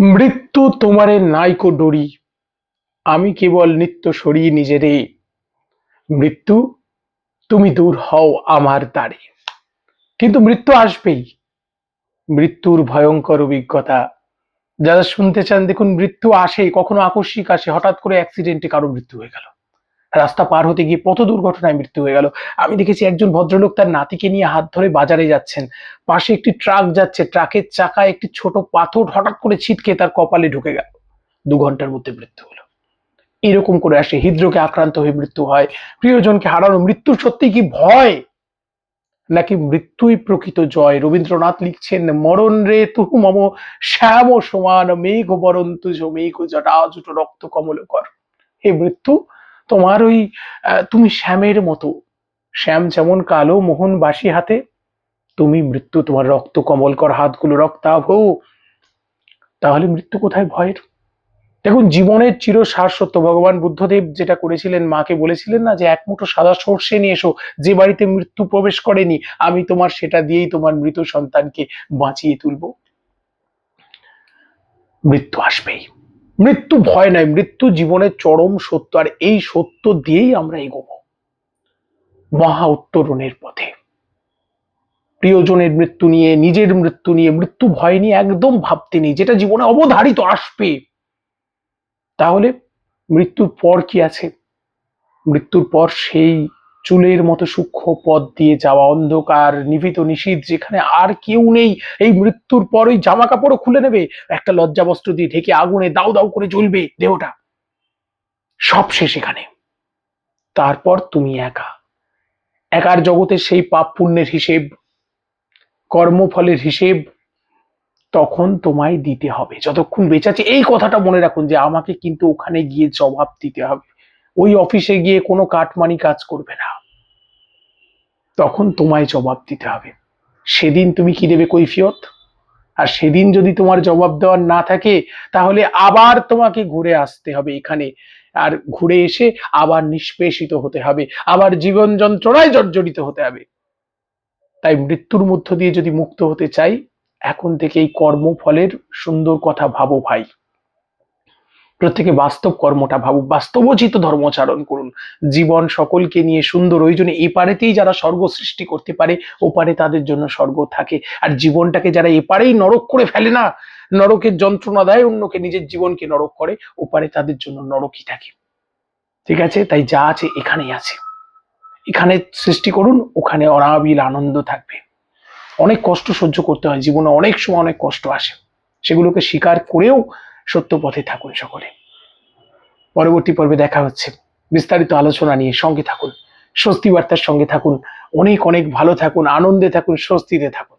মৃত্যু তোমারে নাইকো ডরি। আমি কেবল নিত্য সরি নিজেরে। মৃত্যু, তুমি দূর হও আমার দ্বারে। কিন্তু মৃত্যু আসবেই। মৃত্যুর ভয়ঙ্কর অভিজ্ঞতা। যারা শুনতে চান, দেখুন, মৃত্যু আসে, কখনো আকস্মিক আসে, হঠাৎ করে অ্যাক্সিডেন্টে কারও মৃত্যু হয়ে গেল। রাস্তা পার হতে গিয়ে পথ দুর্ঘটনায় মৃত্যু হয়ে গেল। আমি দেখেছি একজন ভদ্রলোক তার নাতিকে নিয়ে হাত ধরে বাজারে যাচ্ছেন। পাশে একটি ট্রাক যাচ্ছে। ট্রাকের চাকায় একটি ছোট পাথর হঠাৎ করে ছিটকে তার কপালে ঢুকে গেল। দু ঘণ্টার মধ্যে মৃত্যু হলো। এরকম করে আসে হৃদরোগে আক্রান্ত হয়ে মৃত্যু হয়। প্রিয়জনকে হারানো মৃত্যুর সত্যি কি ভয়? নাকি মৃত্যুই প্রকৃত জয়? রবীন্দ্রনাথ লিখছেন, মরণ রে তুহু মম শ্যাম সমান, মেঘ বরণ তুজ মেঘ জটা, জুটো রক্ত কমল কর। হে মৃত্যু তোমার ওই তুমি শ্যামের মতো। শ্যাম যেমন কালো মোহন বাসি হাতে, তুমি মৃত্যু তোমার রক্ত কমল কর হাতগুলো রক্তাভ। তাহলে মৃত্যু কোথায় ভয়ের? দেখুন, জীবনের চির শাশ্বত ভগবান বুদ্ধদেব যেটা করেছিলেন, মাকে বলেছিলেন না যে, এক মুঠো সাদা সর্ষে নিয়ে এসো, যে বাড়িতে মৃত্যু প্রবেশ করেনি, আমি তোমার সেটা দিয়েই তোমার মৃত সন্তানকে বাঁচিয়ে তুলবো। মৃত্যু আসবেই। মৃত্যু ভয় নাই, মৃত্যু জীবনের চরম সত্য, আর এই সত্য দিয়েই আমরা এগোবো। মহা উত্তরণের পথে। প্রিয়জনের মৃত্যু নিয়ে, নিজের মৃত্যু নিয়ে, মৃত্যু ভয় নিয়ে একদম ভাবতে নেই, যেটা জীবনে অবধারিত আসবে। তাহলে মৃত্যুর পর কি আছে? মৃত্যুর পর সেই চুলের মতো সূক্ষ্ম পথ দিয়ে যাওয়া অন্ধকার, নিভৃত নিশীথ যেখানে আর কেউ নেই। এই মৃত্যুর পর ওই জামা কাপড়ও খুলে নেবে। একটা লজ্জা বস্ত্র দিয়ে ঢেকে আগুনে দাউ দাউ করে জ্বলবে দেহটা। সব শেষ এখানে। তারপর তুমি একা। একার জগতের সেই পাপ পুণ্যের হিসেব, কর্মফলের হিসেব, তখন তোমায় দিতে হবে। যতক্ষণ বেঁচে আছে, এই কথাটা মনে রাখুন যে আমাকে কিন্তু ওখানে গিয়ে জবাব দিতে হবে। ওই অফিসে গিয়ে কোনো কাটমানি কাজ করবে না। তখন তোমায় জবাব দিতে হবে। সেদিন তুমি কি দেবে কৈফিয়ত? আর সেদিন যদি তোমার জবাব দেওয়ার না থাকে, তাহলে আবার তোমাকে ঘুরে আসতে হবে এখানে। আর ঘুরে এসে আবার নিষ্পেষিত হতে হবে। আবার জীবন যন্ত্রণায় জর্জরিত হতে হবে। তাই মৃত্যুর মধ্য দিয়ে যদি মুক্ত হতে চাই, এখন থেকে এই কর্মফলের সুন্দর কথা ভাবো ভাই। প্রত্যেকে বাস্তব কর্মটা ভাবুক বাস্তবোচিত ধর্মচারণ করুন। জীবন সকলকে নিয়ে সুন্দর, ওই জন্য এপারেতেই যারা স্বর্গ সৃষ্টি করতে পারে ওপারে তাদের জন্য স্বর্গ থাকে। আর জীবনটাকে যারা এপারেই নরক করে ফেলে না, নরকের যন্ত্রণা দেয়, অন্যকে নিজের জীবনকে নরক করে ওপারে তাদের জন্য নরকই থাকে। ঠিক আছে? তাই যা আছে এখানেই আছে। এখানে সৃষ্টি করুন, ওখানে অনাবিল আনন্দ থাকবে। অনেক কষ্ট সহ্য করতে হয়, জীবনে অনেক সময় অনেক কষ্ট আসে। সেগুলোকে স্বীকার করেও সত্য পথে থাকুন সকলে। পরবর্তী পর্বে দেখা হচ্ছে। বিস্তারিত আলোচনা নিয়ে সঙ্গে থাকুন। স্বস্তি বার্তার সঙ্গে থাকুন। অনেক অনেক ভালো থাকুন, আনন্দে থাকুন, স্বস্তিতে থাকুন।